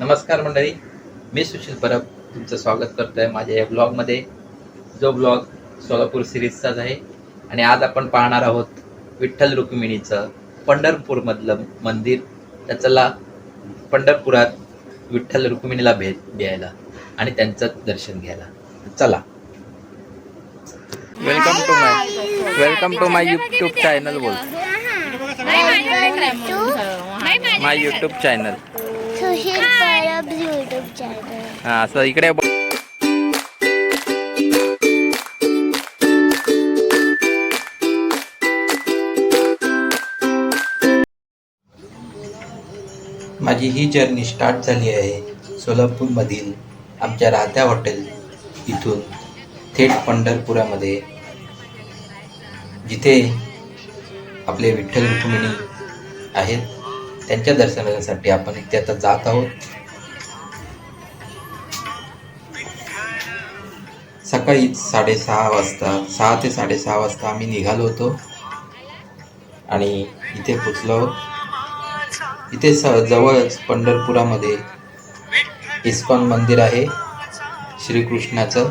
नमस्कार मंडळी मी सुशील परब तुमचं स्वागत करतोय माझ्या या ब्लॉगमध्ये. जो ब्लॉग सोलापूर सिरीजचाच आहे आणि आज आपण पाहणार आहोत विठ्ठल रुक्मिणीचं पंढरपूरमधलं मंदिर. तर चला पंढरपुरात विठ्ठल रुक्मिणीला भेट द्यायला आणि त्यांचं दर्शन घ्यायला. चला. Welcome to my welcome to my YouTube channel बोल. My YouTube channel Sushil Parab YouTube channel हा असं इकडे. माझी ही जर्नी स्टार्ट झाली आहे सोलापूरमधील आमच्या राहत्या हॉटेल इथून थेट पंढरपुरामध्ये. जिथे आपले विठ्ठल रुक्मिणी आहेत. त्यांच्या दर्शनासाठी आपण इथे आता जात आहोत. सकाळी साडेसहा वाजता सहा ते साडेसहा वाजता आम्ही निघालो होतो. आणि इथे पोचलो इथे स जवळच पंढरपुरामध्ये इस्कॉन मंदिर आहे श्रीकृष्णाचं.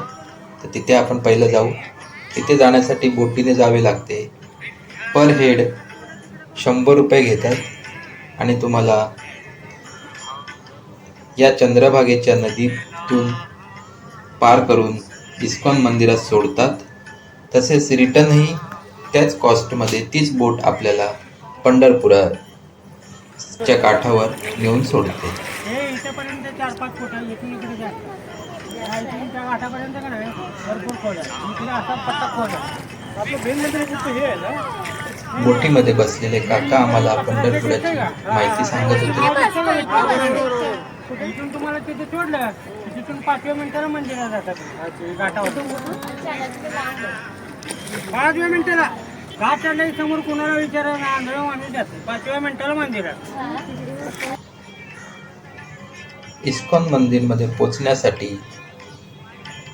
तर तिथे आपण पहिलं जाऊ. तिथे जाण्यासाठी बोटीने जावे लागते. पर हेड शंभर रुपये घेतात. आणि तुम्हाला या चंद्रभागेच्या नदीतून पार करून इस्कॉन मंदिरात सोडतात. तसेच रिटर्नही त्याच कॉस्टमध्ये तीच बोट आपल्याला पंढरपुराच्या काठावर नेऊन सोडते. चार पाच फूट इकडे जास्त त्या भरपूर खोल आहे. इकडे असा पट्टा खोल आहे. आपलं बेन नंतर हे आहे ना? बोटीमध्ये बसलेले काका आम्हाला पंढरपुराची माहिती सांगत होते. इथून तुम्हाला तिथे सोडलं तिथून पाचव्या मिनिटाला मंदिरात जातात. घाटावर. पाचव्या मिनिटाला. घाट चढल्या समोर कोणाला विचारा आंधळ माणूस जातो पाचव्या मिनिटाला मंदिरात. इस्कॉन मंदिरमध्ये पोचण्यासाठी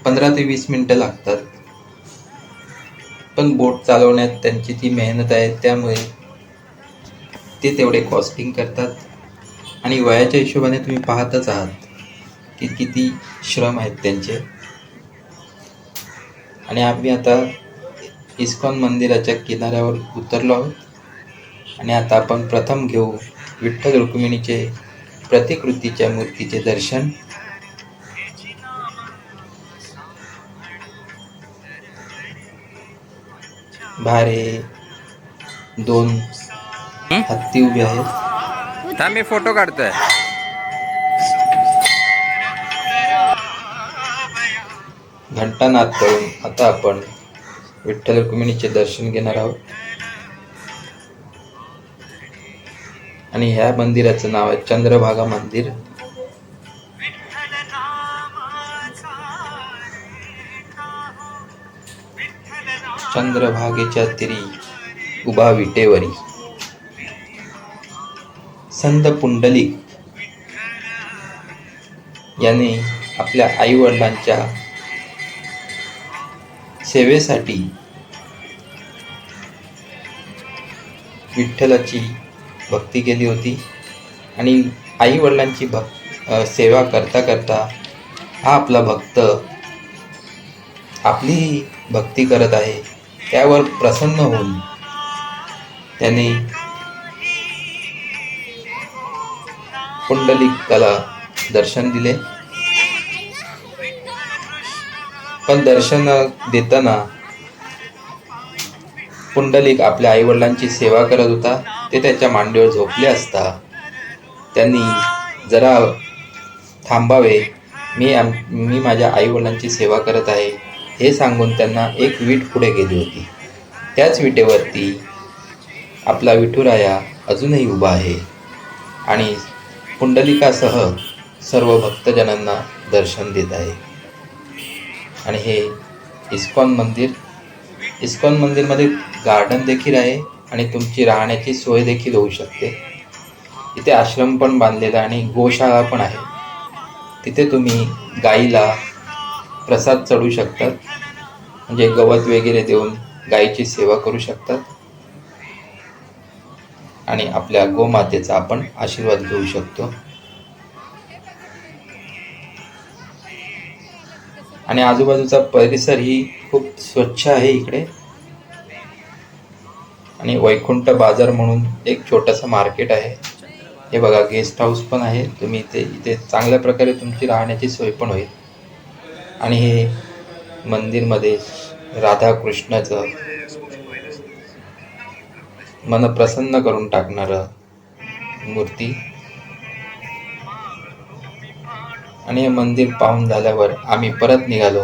पंधरा ते वीस मिनिटं लागतात. पण बोट चालवण्यात त्यांची ती मेहनत आहे त्यामुळे ते तेवढे कॉस्टिंग करतात. आणि वयाच्या हिशोबाने तुम्ही पाहतच आहात की किती श्रम आहेत त्यांचे. आणि आम्ही आता इस्कॉन मंदिराच्या किनाऱ्यावर उतरलो आहोत. आणि आता आपण प्रथम घेऊ विठ्ठल रुक्मिणीचे प्रतिकृतीच्या मूर्तीचे दर्शन. भारे दोन हत्ती उभे आहेत. मी फोटो काढतोय. घंटानाद करून आता आपण विठ्ठल रुक्मिणीचे दर्शन घेणार आहोत. आणि ह्या मंदिराचं नाव आहे चंद्रभागा मंदिर. चंद्रभागेच्या तिरी उभा विटेवरी. संत पुंडलिक याने आपल्या आई वडिलांच्या सेवेसाठी विठ्ठलाची भक्ती केली होती आणि आई वडिलांची सेवा करता करता हा आपला भक्त आपली भक्ती करत आहे. त्यावर प्रसन्न होऊन त्याने पुंडलिकाला दर्शन दिले. पण दर्शन देताना पुंडलिक आपल्या आईवडिलांची सेवा करत होता. ते त्याच्या मांडीवर झोपले असता त्यांनी जरा थांबावे. मी आम मी माझ्या आईवडिलांची सेवा करत आहे. हे सांगून त्यांना एक वीट पुढे गेली होती. त्याच विटेवरती आपला विठुराया अजूनही उभा आहे आणि पुंडलिकासह सर्व भक्तजनांना दर्शन देत आहे. आणि हे इस्कॉन मंदिर इस्कॉन मंदिरमध्ये गार्डन देखील आहे आणि तुमची राहण्याची सोय देखील होऊ शकते. इथे आश्रम पण बांधलेला आणि गोशाळा पण आहे. तिथे तुम्ही गाईला प्रसाद चढू शकतात. म्हणजे गवत वगैरे देऊन गायीची सेवा करू शकतात. आणि आपल्या गोमातेचा आपण आशीर्वाद घेऊ शकतो. आणि आजूबाजूचा परिसर ही खूप स्वच्छ आहे इकडे. आणि वैकुंठ बाजार म्हणून एक छोटस मार्केट आहे. हे बघा गेस्ट हाऊस पण आहे. तुम्ही इथे इथे चांगल्या प्रकारे तुमची राहण्याची सोय पण होईल. आणि हे मंदिरमध्ये राधाकृष्णाचं मन प्रसन्न करून टाकणारं मूर्ती. आणि हे मंदिर पाहून झाल्यावर आम्ही परत निघालो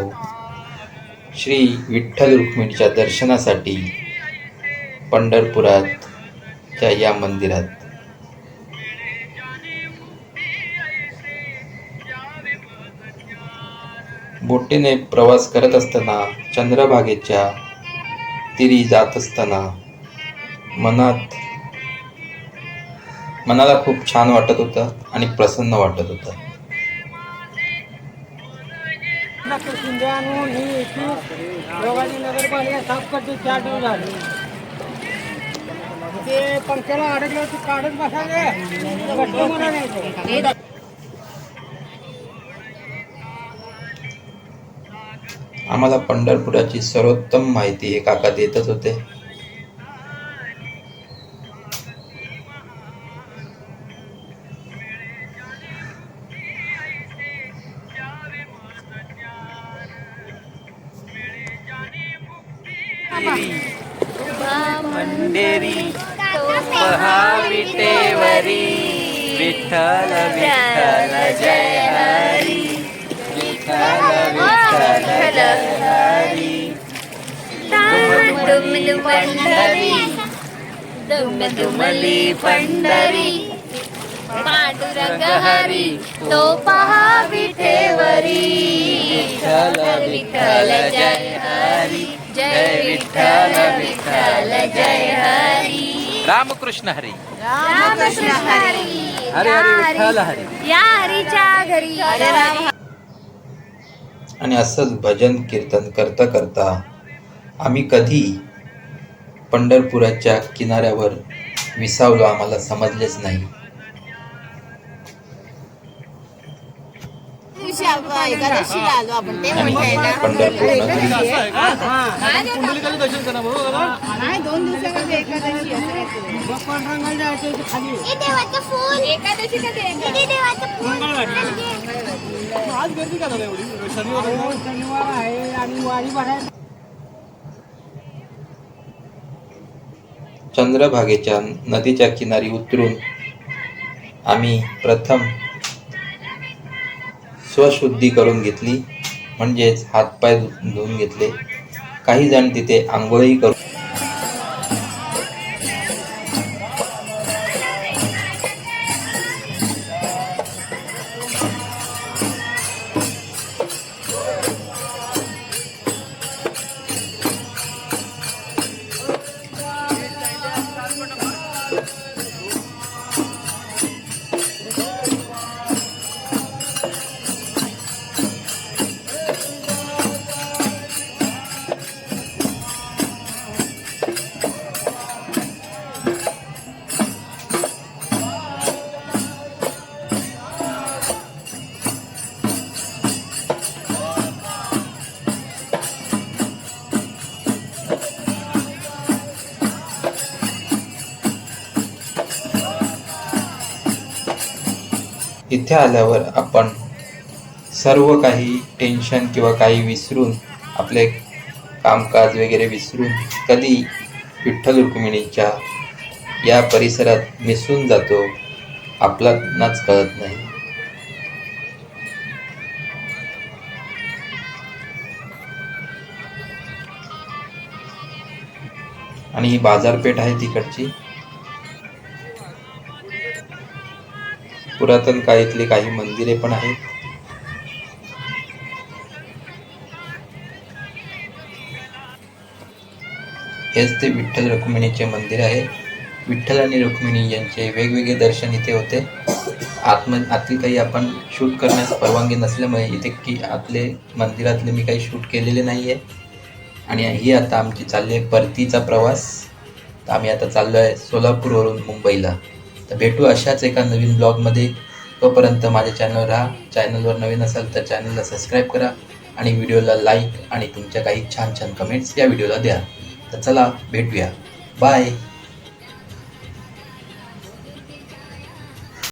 श्री विठ्ठल रुक्मिणीच्या दर्शनासाठी पंढरपुरात या मंदिरात. बोटीने प्रवास करत असताना चंद्रभागेच्या तिरी जात असताना मनात मनाला खूप छान वाटत होतं आणि प्रसन्न वाटत होतं. साफ करते चार दिवस झाले. ते पंख्याला अडकलं ते काढत बसायचे कस्टमर नाही आम्हाला पंढरपुराची सर्वोत्तम माहिती हे काका देतच होते. मंडेरी महाविटेवरी विठ्ठल विठ्ठल जय हरी विठ्ठल विठ्ठल जय हरी डुमडुम पंढरी दुमली पंढरी पांडुरंग हरी तो पहा विठेवरी विठ्ठल विठ्ठल जय हरी जय विठ्ठल विठ्ठल जय हरी रामकृष्ण हरी रामकृष्ण हरी हरे हरे विठ्ठल हरी। या हरीच्या घरी। आणि असंच भजन कीर्तन करता करता आम्ही कधी पंढरपुराच्या किनाऱ्यावर विसावलो आम्हाला समजलेच नाही. एकादशीला आलो आपण ते आणि पंढरपूर हे शनिवार आहे आणि वारी भरायला चंद्रभागेच्या नदीच्या किनारी उतरून आम्ही प्रथम स्वशुद्धी करून घेतली म्हणजेच हातपाय धु- धुवून घेतले. काही जण तिथे आंघोळही करू इथे आल्यावर आपण सर्व काही टेन्शन किंवा काही विसरून आपले कामकाज वगैरे विसरून कधी विठ्ठल रुक्मिणीच्या या परिसरात मिसळून जातो आपल्यालाच कळत नाही. आणि ही बाजारपेठ आहे तिकडची. पुरातन काळातली काही मंदिरे पण आहेत. हेच ते विठ्ठल रुक्मिणीचे मंदिर आहे. विठ्ठल आणि रुक्मिणी यांचे वेगवेगळे दर्शन इथे होते. आतम आतली काही आपण शूट करण्यास परवानगी नसल्यामुळे इथे की आतले मंदिरातले मी काही शूट केलेले नाही आहे आणि ही आता आमची चालली आहे परतीचा प्रवास. तर आम्ही आता चाललो आहे सोलापूरवरून मुंबईला. तर भेटू अशाच एका नवीन ब्लॉगमध्ये. तोपर्यंत माझ्या चॅनल राहा. चॅनलवर नवीन असाल तर चॅनलला सबस्क्राईब करा आणि व्हिडिओला लाईक आणि तुमच्या काही छान छान कमेंट्स या व्हिडिओला द्या. तर चला भेटूया. बाय